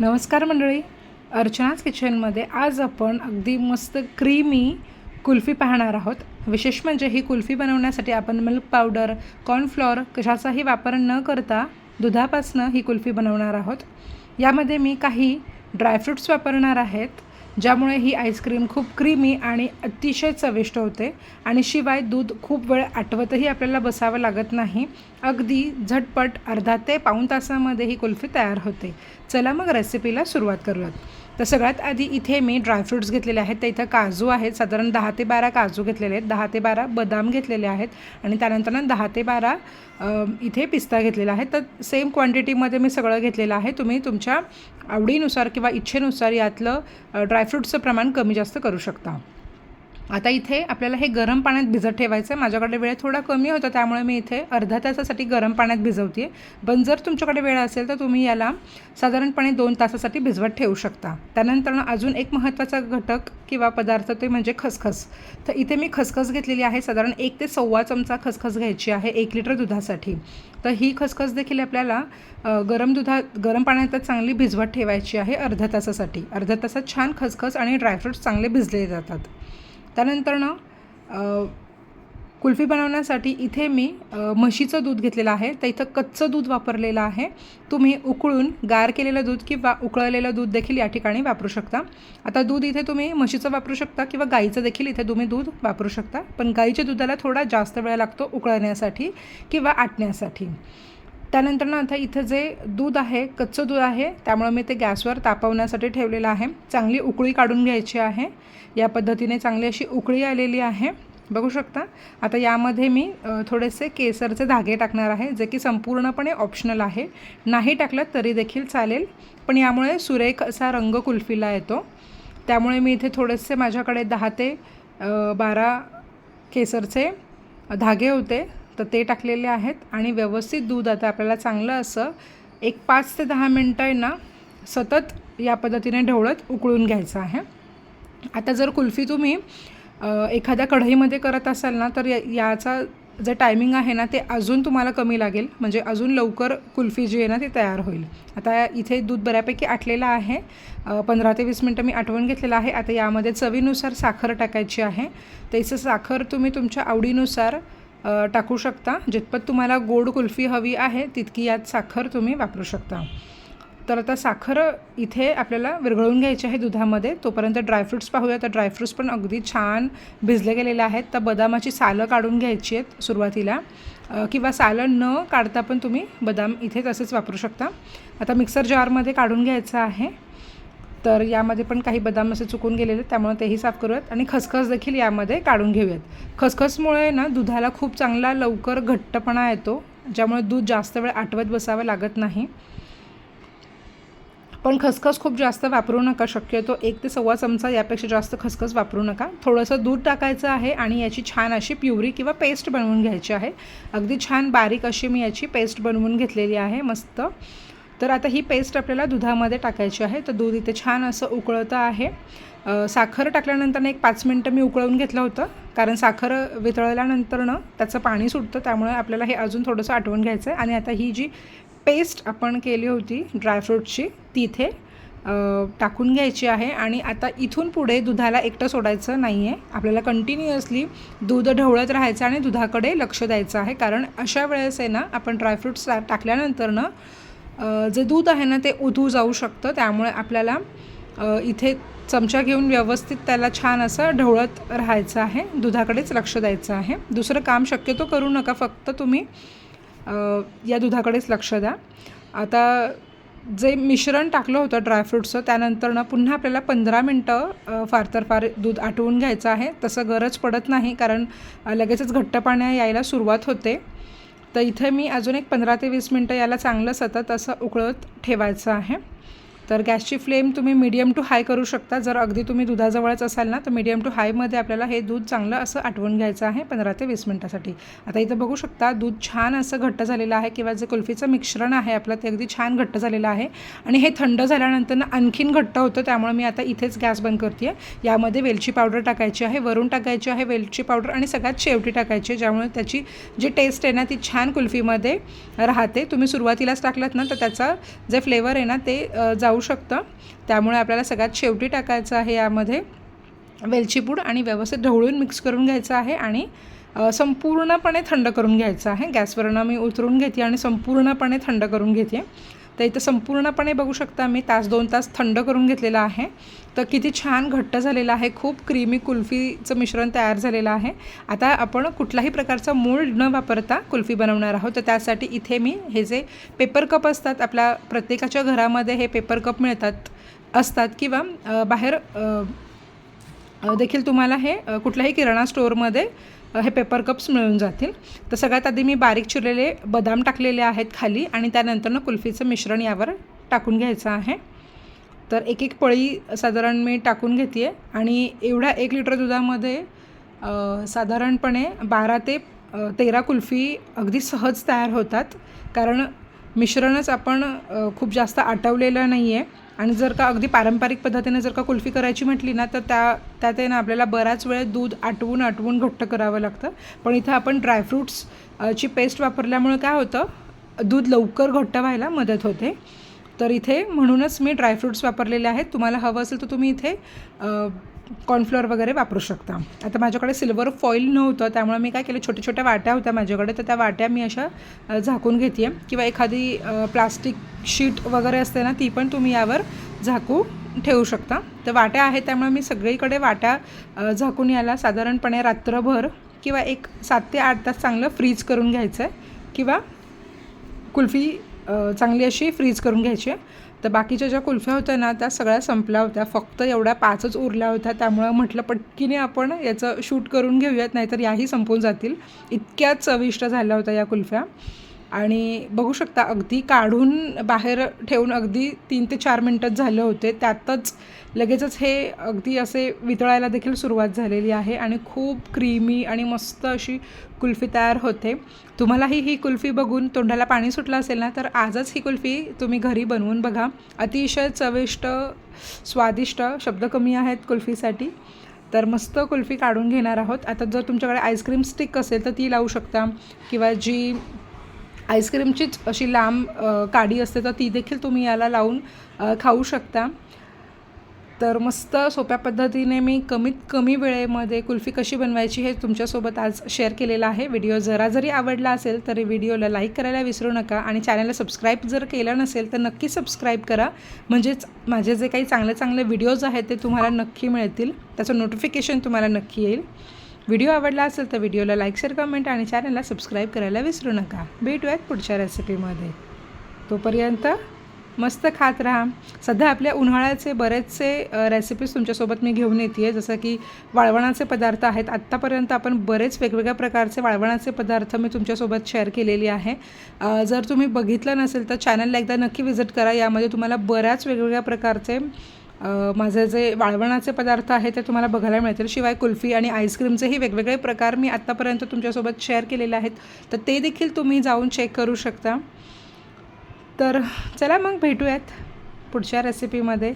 नमस्कार मंडळी. अर्चनाच किचनमध्ये आज आपण अगदी मस्त क्रीमी कुल्फी पाहणार आहोत. विशेष म्हणजे ही कुल्फी बनवण्यासाठी आपण मिल्क पावडर कॉर्नफ्लॉर कशाचाही वापर न करता दुधापासनं ही कुल्फी बनवणार आहोत. यामध्ये मी काही ड्रायफ्रूट्स वापरणार आहेत. ज्यामुळे ही आईस्क्रीम खूप क्रीमी आणि अतिशय चविष्ट होते. आणि शिवाय दूध खूप वेळ आटवतही आपल्याला बसावं लागत नाही. अगदी झटपट अर्धा ते पाऊण तासामध्ये ही कुल्फी तयार होते. चला मग रेसिपीला सुरुवात करूयात. तर सगळ्यात आधी इथे मी ड्रायफ्रूट्स घेतलेले आहेत. तर इथं काजू आहेत. साधारण दहा ते बारा काजू घेतलेले आहेत. दहा ते बारा बदाम घेतलेले आहेत. आणि त्यानंतर दहा ते बारा इथे पिस्ता घेतलेला आहे. तर सेम क्वांटिटीमध्ये मी सगळं घेतलेलं आहे. तुम्ही तुमच्या आवडीनुसार किंवा इच्छेनुसार यातलं ड्रायफ्रुट्सचं प्रमाण कमी जास्त करू शकता. आता इथे आपल्याला हे गरम पाण्यात भिजत ठेवायचं आहे माझ्याकडे वेळ थोडा कमी होता त्यामुळे मी इथे अर्धा तासासाठी गरम पाण्यात भिजवते आहे पण जर तुमच्याकडे वेळ असेल तर तुम्ही याला साधारणपणे दोन तासासाठी भिजवत ठेवू शकता. त्यानंतर अजून एक महत्त्वाचा घटक किंवा पदार्थ ते म्हणजे खसखस. तर इथे मी खसखस घेतलेली आहे. साधारण एक ते सव्वा चमचा खसखस घ्यायची आहे एक लिटर दुधासाठी. तर ही खसखस देखील आपल्याला गरम दुधात गरम पाण्यात चांगली भिजवत ठेवायची आहे अर्ध्या तासासाठी. अर्ध्या तासात छान खसखस आणि ड्रायफ्रूट्स चांगले भिजले जातात. त्यानंतरनं ना कुल्फी बनवण्यासाठी इथे मी म्हशीचं दूध घेतलेलं आहे. तर इथं कच्चं दूध वापरलेलं आहे. तुम्ही उकळून गार केलेलं दूध किंवा उकळलेलं दूध देखील या ठिकाणी वापरू शकता. आता दूध इथे तुम्ही म्हशीचं वापरू शकता किंवा गाईचं देखील इथे तुम्ही दूध वापरू शकता. पण गाईच्या दुधाला थोडा जास्त वेळ लागतो उकळण्यासाठी किंवा आटण्यासाठी. त्यानंतर ना आता इथं जे दूध आहे कच्चं दूध आहे त्यामुळे मी ते गॅसवर तापवण्यासाठी ठेवलेलं आहे. चांगली उकळी काढून घ्यायची आहे. या पद्धतीने चांगली अशी उकळी आलेली आहे. बघू शकता. आता यामध्ये मी थोडेसे केसरचे धागे टाकणार आहे जे की संपूर्णपणे ऑप्शनल आहे. नाही टाकलं तरी देखील चालेल पण यामुळे सुरेख असा रंग कुल्फीला येतो. त्यामुळे मी इथे थोडेसे माझ्याकडे दहा ते बारा केसरचे धागे होते. तर ते टाकलेले आहेत आणि व्यवस्थित दूध आता आपल्याला चांगलं असं एक पाच ते दहा मिनटं आहे ना सतत या पद्धतीने ढवळत उकळून घ्यायचं आहे. आता जर कुल्फी तुम्ही एखाद्या कढईमध्ये करत असाल ना तर या याचा जे टायमिंग आहे ना ते अजून तुम्हाला कमी लागेल. म्हणजे अजून लवकर कुल्फी जी आहे ना ती तयार होईल. आता इथे दूध बऱ्यापैकी आटलेलं आहे. पंधरा ते वीस मिनटं मी आठवून घेतलेलं आहे. आता यामध्ये चवीनुसार साखर टाकायची आहे. त्याचं साखर तुम्ही तुमच्या आवडीनुसार टाकू शकता. जितपत तुम्हाला गोड कुल्फी हवी आहे तितकी यात साखर तुम्ही वापरू शकता. तर आता साखर इथे आपल्याला विरघळून घ्यायची आहे दुधामध्ये. तोपर्यंत ड्रायफ्रुट्स पाहूया. तर ड्रायफ्रुट्स पण अगदी छान भिजले गेलेले आहेत. तर बदामाची सालं काढून घ्यायची आहेत सुरुवातीला. किंवा सालं न काढता पण तुम्ही बदाम इथे तसेच वापरू शकता. आता मिक्सर जारमध्ये काढून घ्यायचं आहे. तर यामध्ये पण काही बदाम असे चुकून गेलेले त्यामुळे तेही साफ करूयात. आणि खसखस देखील यामध्ये काढून घेऊयात. खसखसमुळे ना दुधाला खूप चांगला लवकर घट्टपणा येतो ज्यामुळे दूध जास्त वेळ आटवत बसावं लागत नाही. पण खसखस खूप जास्त वापरू नका शक्यतो एक ते सव्वा चमचा यापेक्षा जास्त खसखस वापरू नका. थोडंसं दूध टाकायचं आहे आणि याची छान अशी प्युरी किंवा पेस्ट बनवून घ्यायची आहे. अगदी छान बारीक अशी मी याची पेस्ट बनवून घेतलेली आहे मस्त. तर आता ही पेस्ट आपल्याला दुधामध्ये टाकायची आहे. तर दूध इथे छान असं उकळतं आहे. साखर टाकल्यानंतर एक पाच मिनटं मी उकळवून घेतलं होतं. कारण साखर वितळल्यानंतरनं त्याचं पाणी सुटतं. त्यामुळे आपल्याला हे अजून थोडंसं आठवून घ्यायचं आहे आणि आता ही जी पेस्ट आपण केली होती ड्रायफ्रूटची तिथे टाकून घ्यायची आहे. आणि आता इथून पुढे दुधाला एकटं सोडायचं नाही आहे आपल्याला कंटिन्युअसली दूध ढवळत राहायचं आणि दुधाकडे लक्ष द्यायचं आहे. कारण अशा वेळेस आहे ना आपण ड्रायफ्रूट्स टाकल्यानंतर ना जे दूध आहे ना ते उधू जाऊ शकतं. त्यामुळे आपल्याला इथे चमचा घेऊन व्यवस्थित त्याला छान असं ढवळत राहायचं आहे. दुधाकडेच लक्ष द्यायचं आहे. दुसरं काम शक्यतो करू नका. फक्त तुम्ही या दुधाकडेच लक्ष द्या. आता जे मिश्रण टाकलं होतं ड्रायफ्रूटचं त्यानंतर ना पुन्हा आपल्याला पंधरा मिनटं फार तर फार दूध आटवून घ्यायचं आहे. तसं गरज पडत नाही कारण लगेचच घट्ट पाण्या यायला सुरुवात होते. तर इथे मी अजून एक पंधरा ते वीस मिनटं याला चांगलं सतत असं उकळत ठेवायचं आहे. तर गॅसची फ्लेम तुम्ही मीडियम टू हाय करू शकता. जर अगदी तुम्ही दुधाजवळच असाल ना तर मीडियम टू हायमध्ये आपल्याला हे दूध चांगलं असं आटवून घ्यायचं आहे पंधरा ते वीस मिनटासाठी. आता इथं बघू शकता दूध छान असं घट्ट झालेलं आहे किंवा जे कुल्फीचं मिश्रण आहे आपलं ते अगदी छान घट्ट झालेलं आहे. आणि हे थंड झाल्यानंतर ना आणखीन घट्ट होतं त्यामुळे मी आता इथेच गॅस बंद करते आहे यामध्ये वेलची पावडर टाकायची आहे वरून टाकायची आहे वेलची पावडर आणि सगळ्यात शेवटी टाकायची आहे ज्यामुळे त्याची जी टेस्ट आहे ना ती छान कुल्फीमध्ये राहते. तुम्ही सुरुवातीलाच टाकलात ना तर त्याचा जे फ्लेवर आहे ना ते जाऊ जाऊ शकतं. त्यामुळे आपल्याला सगळ्यात शेवटी टाकायचं आहे यामध्ये वेलची पूड आणि व्यवस्थित ढवळून मिक्स करून घ्यायचं आहे आणि संपूर्णपणे थंड करून घ्यायचं आहे. गॅसवरनं मी उतरून घेते आणि संपूर्णपणे थंड करून घेते. तर इथं संपूर्णपणे बघू शकता मी तास दोन तास थंड करून घेतलेला आहे. तर किती छान घट्ट झालेलं आहे खूप क्रीमी कुल्फीचं मिश्रण तयार झालेलं आहे. आता आपण कुठलाही प्रकारचा मोल्ड न वापरता कुल्फी बनवणार आहोत. तर त्यासाठी इथे मी हे जे पेपर कप असतात आपल्या प्रत्येकाच्या घरामध्ये हे पेपर कप मिळतात असतात किंवा बाहेर देखील तुम्हाला हे कुठल्याही किराणा स्टोअरमध्ये हे पेपर कप्स मिळून जातील. तर सगळ्यात आधी मी बारीक चिरलेले बदाम टाकलेले आहेत खाली आणि त्यानंतरनं कुल्फीचं मिश्रण यावर टाकून घ्यायचं आहे. तर एक एक पळी साधारण मी टाकून घेते आहे आणि एवढ्या एक लिटर दुधामध्ये साधारणपणे बारा ते तेरा कुल्फी अगदी सहज तयार होतात. कारण मिश्रणच आपण खूप जास्त आटवलेलं नाही आहे आणि जर का अगदी पारंपरिक पद्धतीने जर का कुल्फी करायची म्हटली ना तर त्या त्यात ना आपल्याला बराच वेळ दूध आटवून आटवून घट्ट करावं लागतं. पण इथं आपण ड्रायफ्रूट्स ची पेस्ट वापरल्यामुळे काय होतं? दूध लवकर घट्ट व्हायला मदत होते. तर इथे म्हणूनच मी ड्रायफ्रूट्स वापरलेले आहेत. तुम्हाला हवं असेल तर तुम्ही इथे कॉर्नफ्लोअर वगैरे वापरू शकता. आता माझ्याकडे सिल्वर फॉईल नव्हतं त्यामुळे मी काय केलं छोट्या छोट्या वाट्या होत्या माझ्याकडे तर त्या वाट्या मी अशा झाकून घेते आहे किंवा एखादी प्लास्टिक शीट वगैरे असते ना ती पण तुम्ही यावर झाकू ठेवू शकता. तर वाट्या आहेत त्यामुळे मी सगळीकडे वाट्या झाकून याला साधारणपणे रात्रभर किंवा एक सात ते आठ तास चांगलं फ्रीज करून घ्यायचं आहे किंवा कुल्फी चांगली अशी फ्रीज करून घ्यायची आहे. तर बाकीच्या ज्या कुल्फ्या होत्या ना त्या सगळ्या संपल्या होत्या. फक्त एवढ्या पाचच उरल्या होत्या. त्यामुळं म्हटलं पटकीने आपण याचं शूट करून घेऊयात नाहीतर याही संपून जातील. इतक्या चविष्ट झाल्या होत्या या कुल्फ्या. आणि बघू शकता अगदी काढून बाहेर ठेवून अगदी तीन ते चार मिनटंच झाले होते त्यातच लगेचच हे अगदी असे वितळायला देखील सुरुवात झालेली आहे आणि खूप क्रीमी आणि मस्त अशी कुल्फी तयार होते. तुम्हालाही ही कुल्फी बघून तोंडाला पाणी सुटलं असेल ना तर आजच ही कुल्फी तुम्ही घरी बनवून बघा. अतिशय चविष्ट स्वादिष्ट शब्द कमी आहेत कुल्फीसाठी. तर मस्त कुल्फी काढून घेणार आहोत. आता जर तुमच्याकडे आईस्क्रीम स्टिक असेल तर ती लावू शकता किंवा जी आईस्क्रीमचीच अशी लांब काडी असते तर ती देखील तुम्ही याला लावून खाऊ शकता. तर मस्त सोप्या पद्धतीने मी कमीत कमी वेळेमध्ये कुल्फी कशी बनवायची हे तुमच्यासोबत आज शेअर केलेलं आहे. व्हिडिओ जरा जरी आवडला असेल तरी व्हिडिओला लाईक करायला विसरू नका आणि चॅनलला सबस्क्राईब जर केलं नसेल तर नक्की सबस्क्राईब करा. म्हणजेच माझे जे काही चांगले चांगले व्हिडिओज आहेत ते तुम्हाला नक्की मिळतील. त्याचं नोटिफिकेशन तुम्हाला नक्की येईल. व्हिडिओ आवडला असेल तर व्हिडिओला लाईक शेअर कमेंट आणि चॅनलला सबस्क्राईब करायला विसरू नका. भेटूयात पुढच्या रेसिपीमध्ये. तोपर्यंत मस्त खात राहा. सध्या आपल्या उन्हाळ्याचे बरेचसे रेसिपीज तुमच्यासोबत मी घेऊन येते आहे जसं की वाळवणाचे पदार्थ आहेत. आत्तापर्यंत आपण बरेच वेगवेगळ्या प्रकारचे वाळवणाचे पदार्थ मी तुमच्यासोबत शेअर केलेली आहे. जर तुम्ही बघितलं नसेल तर चॅनलला एकदा नक्की व्हिजिट करा. यामध्ये तुम्हाला बऱ्याच वेगवेगळ्या प्रकारचे माझे जे वाळवणाचे पदार्थ आहेत ते तुम्हाला बघायला मिळतील. शिवाय कुल्फी आणि आईस्क्रीमचेही वेगवेगळे प्रकार मी आत्तापर्यंत तुमच्यासोबत शेअर केलेले आहेत. तर ते देखील तुम्ही जाऊन चेक करू शकता. तर चला मग भेटूयात पुढच्या रेसिपीमध्ये